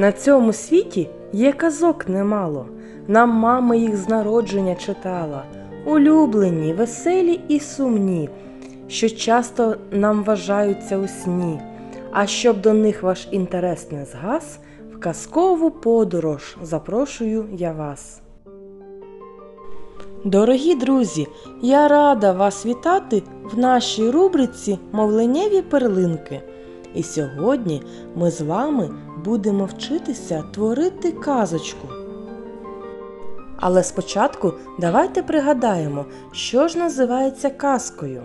На цьому світі є казок немало. Нам мама їх з народження читала. Улюблені, веселі і сумні, що часто нам вважаються у сні. А щоб до них ваш інтерес не згас, в казкову подорож запрошую я вас. Дорогі друзі, я рада вас вітати в нашій рубриці Мовленнєві перлинки. І сьогодні ми з вами будемо вчитися творити казочку. Але спочатку давайте пригадаємо, що ж називається казкою.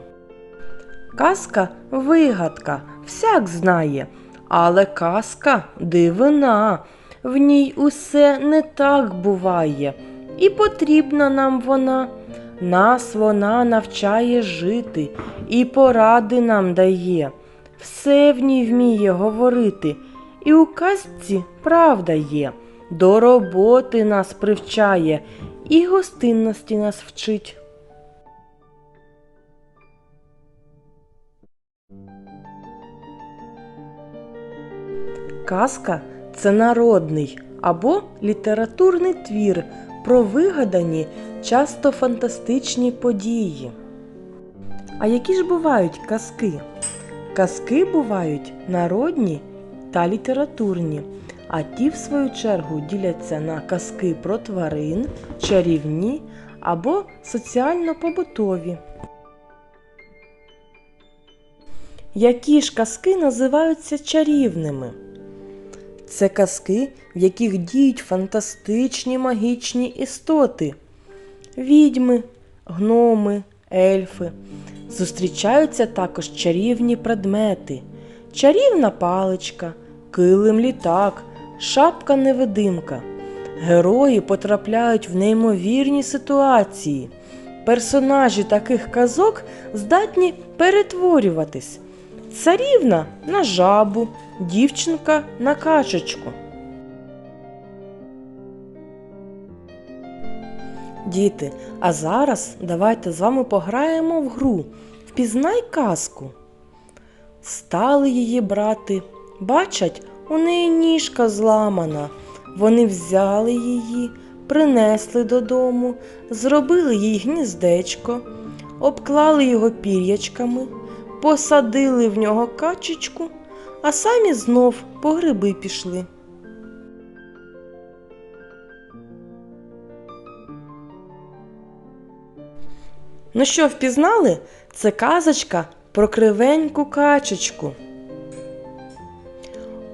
Казка вигадка, всяк знає, але казка дивина. В ній усе не так буває, і потрібна нам вона. Нас вона навчає жити і поради нам дає. Все в ній вміє говорити, і у казці правда є. До роботи нас привчає і гостинності нас вчить. Казка це народний або літературний твір про вигадані, часто фантастичні події. А які ж бувають казки? Казки бувають народні та літературні, а ті, в свою чергу, діляться на казки про тварин, чарівні або соціально-побутові. Які ж казки називаються чарівними? Це казки, в яких діють фантастичні магічні істоти, відьми, гноми, ельфи. Зустрічаються також чарівні предмети, чарівна паличка, килим літак, шапка невидимка. Герої потрапляють в неймовірні ситуації. Персонажі таких казок здатні перетворюватись. Царівна на жабу, дівчинка на качечку. Діти, а зараз давайте з вами пограємо в гру Впізнай казку. Стали її брати, бачать, у неї ніжка зламана. Вони взяли її, принесли додому, зробили їй гніздечко, обклали його пір'ячками, посадили в нього качечку, а самі знов по гриби пішли. Ну що, впізнали? Це казочка про кривеньку качечку.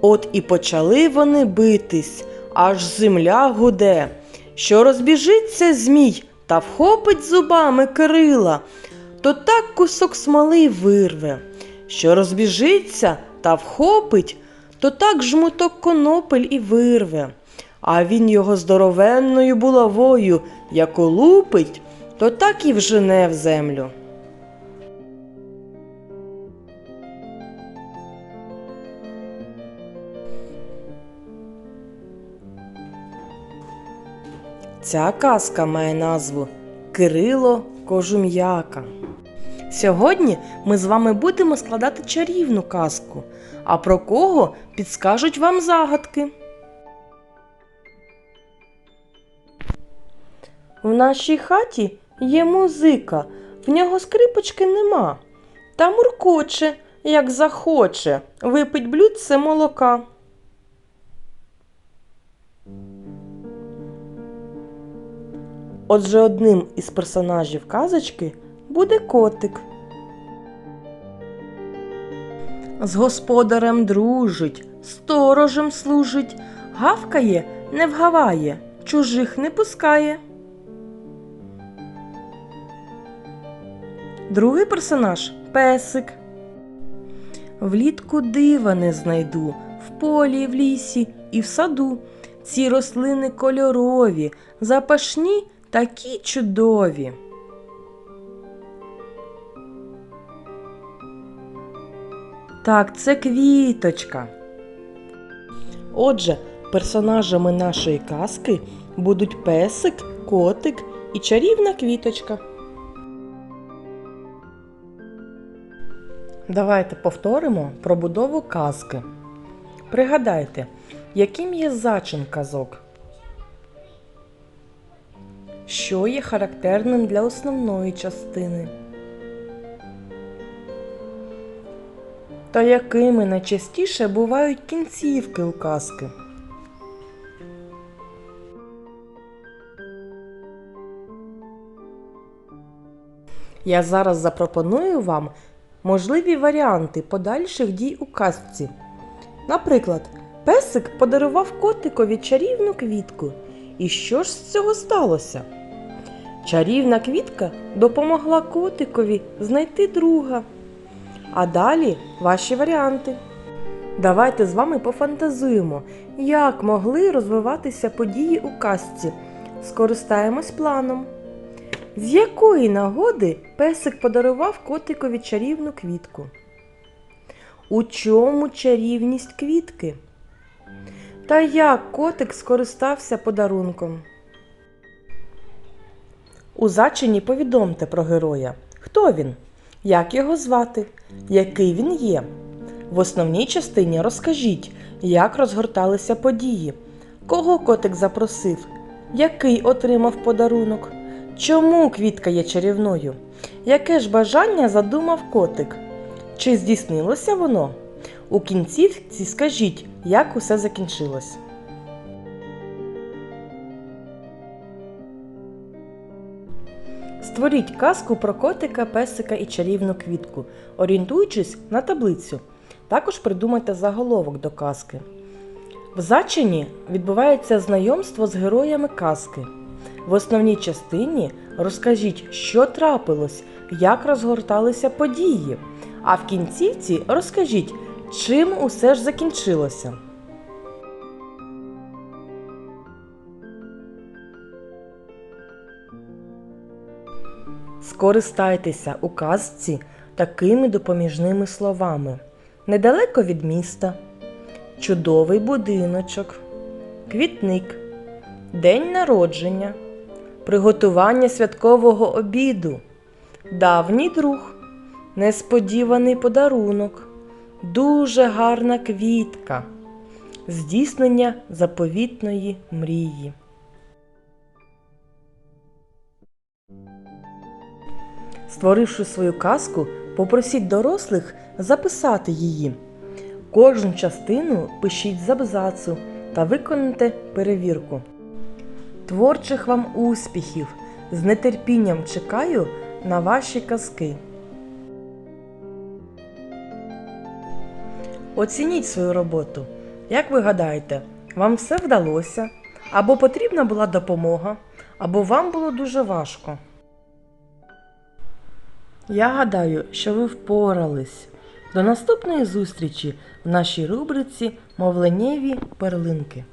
От і почали вони битись, аж земля гуде, що розбіжиться змій та вхопить зубами крила, то так кусок смоли вирве, що розбіжиться та вхопить, то так жмуток конопель і вирве. А він його здоровенною булавою, як улупить, то так і вжене в землю. Ця казка має назву Кирило Кожум'яка. Сьогодні ми з вами будемо складати чарівну казку. А про кого підскажуть вам загадки. В нашій хаті є музика, в нього скрипочки нема. Та муркоче, як захоче, випить блюдце молока. Отже, одним із персонажів казочки буде котик. З господарем дружить, сторожем служить, гавкає, не вгаває, чужих не пускає. Другий персонаж песик. Влітку дива не знайду, в полі, в лісі і в саду. Ці рослини кольорові, запашні такі чудові. Так, це квіточка. Отже, персонажами нашої казки будуть песик, котик і чарівна квіточка. Давайте повторимо про будову казки. Пригадайте, яким є зачин казок? Що є характерним для основної частини? Та якими найчастіше бувають кінцівки у казки? Я зараз запропоную вам можливі варіанти подальших дій у казці. Наприклад, песик подарував котикові чарівну квітку. І що ж з цього сталося? Чарівна квітка допомогла котикові знайти друга. А далі ваші варіанти. Давайте з вами пофантазуємо, як могли розвиватися події у казці. Скористаємось планом. З якої нагоди песик подарував котикові чарівну квітку? У чому чарівність квітки? Та як котик скористався подарунком? У зачині повідомте про героя. Хто він? Як його звати? Який він є? В основній частині розкажіть, як розгорталися події, кого котик запросив, який отримав подарунок, чому квітка є чарівною, яке ж бажання задумав котик? Чи здійснилося воно? У кінцівці скажіть, як усе закінчилось. Створіть казку про котика, песика і чарівну квітку, орієнтуючись на таблицю. Також придумайте заголовок до казки. В зачині відбувається знайомство з героями казки. В основній частині розкажіть, що трапилось, як розгорталися події. А в кінцівці розкажіть, чим усе ж закінчилося. Скористайтеся у казці такими допоміжними словами: недалеко від міста, чудовий будиночок, квітник, день народження, приготування святкового обіду, давній друг, несподіваний подарунок, дуже гарна квітка, здійснення заповітної мрії. Створивши свою казку, попросіть дорослих записати її. Кожну частину пишіть з абзацу та виконайте перевірку. Творчих вам успіхів! З нетерпінням чекаю на ваші казки. Оцініть свою роботу. Як ви гадаєте, вам все вдалося? Або потрібна була допомога, або вам було дуже важко. Я гадаю, що ви впорались. До наступної зустрічі в нашій рубриці Мовленнєві перлинки.